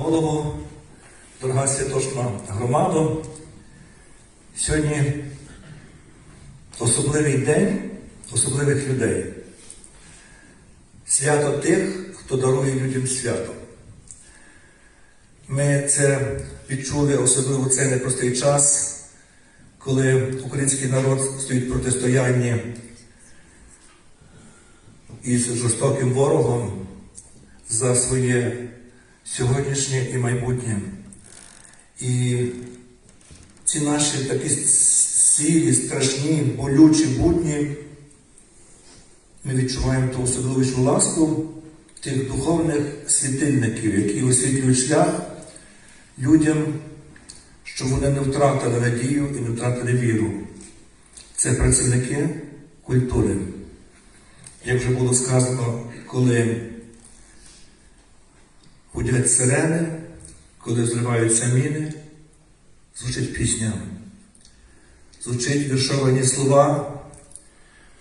Голову, дорога святошна громада, сьогодні особливий день особливих людей. Свято тих, хто дарує людям свято. Ми це відчули особливо цей непростий час, коли український народ стоїть в протистоянні із жорстоким ворогом за своє сьогоднішнє і майбутнє. І ці наші такі сірі, страшні, болючі будні, ми відчуваємо ту особливу ласку тих духовних світильників, які освітлюють шлях людям, щоб вони не втратили надію і не втратили віру. Це працівники культури. Як вже було сказано, коли гудять сирени, коли зриваються міни, звучить пісня, звучить віршовані слова.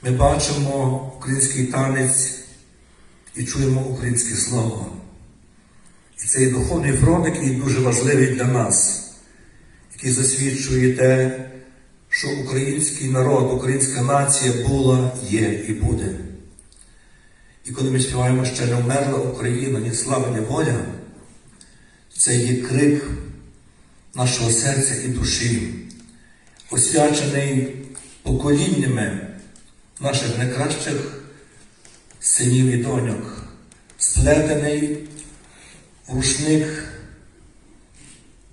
Ми бачимо український танець і чуємо українське слово. І цей духовний фронт, який дуже важливий для нас, який засвідчує те, що український народ, українська нація була, є і буде. І коли ми співаємо ще не вмерла Україна, ні слава, ні воля, це є крик нашого серця і душі, освячений поколіннями наших найкращих синів і доньок, сплетений рушник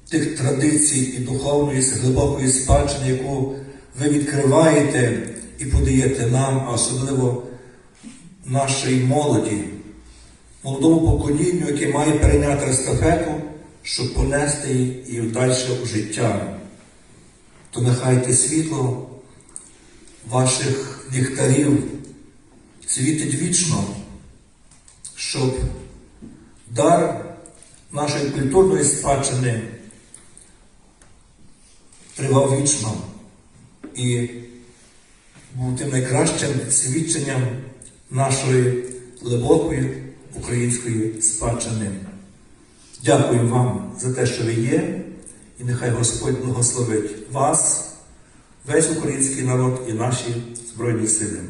тих традицій і духовної глибокої спадщини, яку ви відкриваєте і подаєте нам, а особливо нашій молоді, молодому поколінню, яке має перейняти естафету, щоб понести її далі у життя. То нехай те світло ваших ліхтарів світить вічно, щоб дар нашої культурної спадщини тривав вічно і був тим найкращим свідченням нашої глибокої української спадщини. Дякую вам за те, що ви є, і нехай Господь благословить вас, весь український народ і наші Збройні Сили.